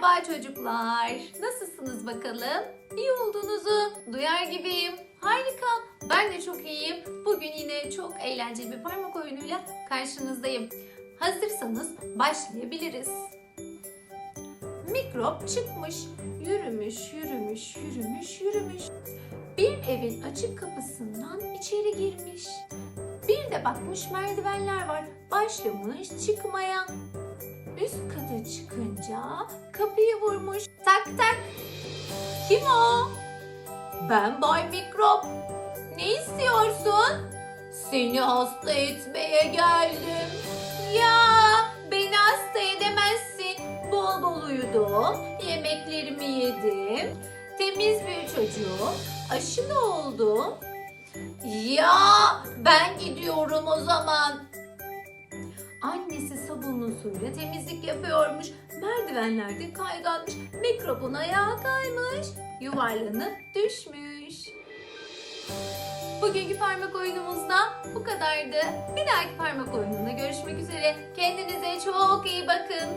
Merhaba çocuklar. Nasılsınız bakalım? İyi olduğunuzu duyar gibiyim. Harika. Ben de çok iyiyim. Bugün yine çok eğlenceli bir parmak oyunuyla karşınızdayım. Hazırsanız başlayabiliriz. Mikrop çıkmış, yürümüş, yürümüş, yürümüş, yürümüş. Bir evin açık kapısından içeri girmiş. Bir de bakmış merdivenler var. Başlamış çıkmaya. Üst kata çıkınca kapıyı vurmuş. Tak tak. Kim o? Ben Bay Mikrop. Ne istiyorsun? Seni hasta etmeye geldim. Ya beni hasta edemezsin. Bol bol uyudum. Yemeklerimi yedim. Temiz bir çocuğum. Aşılı oldum. Ya ben gidiyorum o zaman. Annesi sabunlu suyla temizlik yapıyormuş. Merdivenlerde kayganmış. Mikrobun ayağı kaymış. Yuvarlanıp düşmüş. Bugünkü parmak oyunumuzda bu kadardı. Bir dahaki parmak oyununda görüşmek üzere. Kendinize çok iyi bakın.